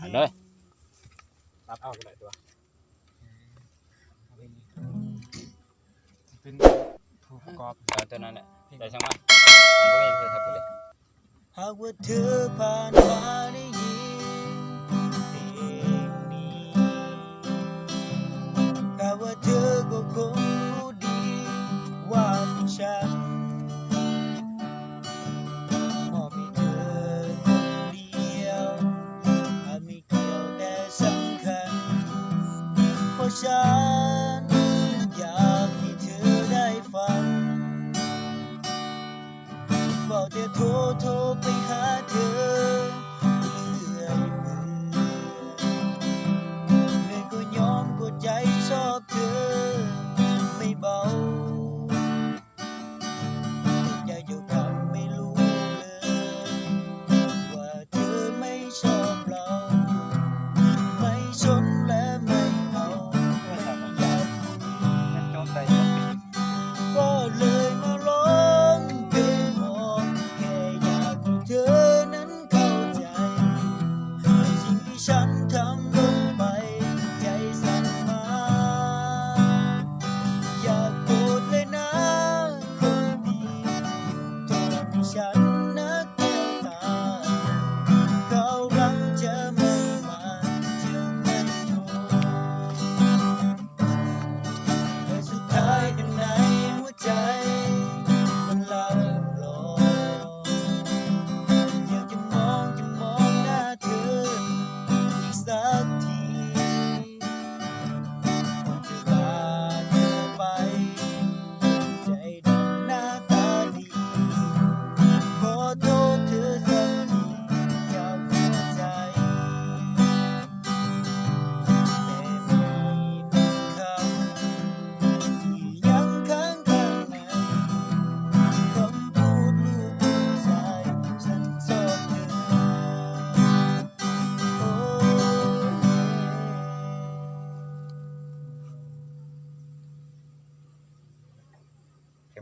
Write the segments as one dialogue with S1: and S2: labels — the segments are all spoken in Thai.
S1: หันเลย
S2: ตัดเอาไปหน่อยตัว
S3: เป็นผู้ประกอบ
S1: ตัวนั้นแหละแต่ช่างมันนก็เพื่อทับไปเลย
S4: หากว่าเธอผ่านมาได้ยินเพลงนี้หาว่าเธอก็คงรู้ดีว่าฉัน ฉัน อยากให้เธอได้ฟังบอกเธอ
S3: โท
S4: รโทรไปหาเธอ
S1: chat.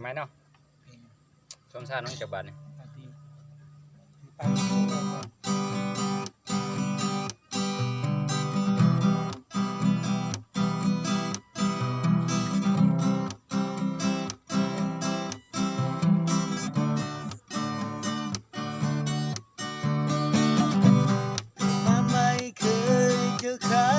S1: ไหมเนาะชมชาติน้องจับบาทนี่
S3: เคยเจอใคร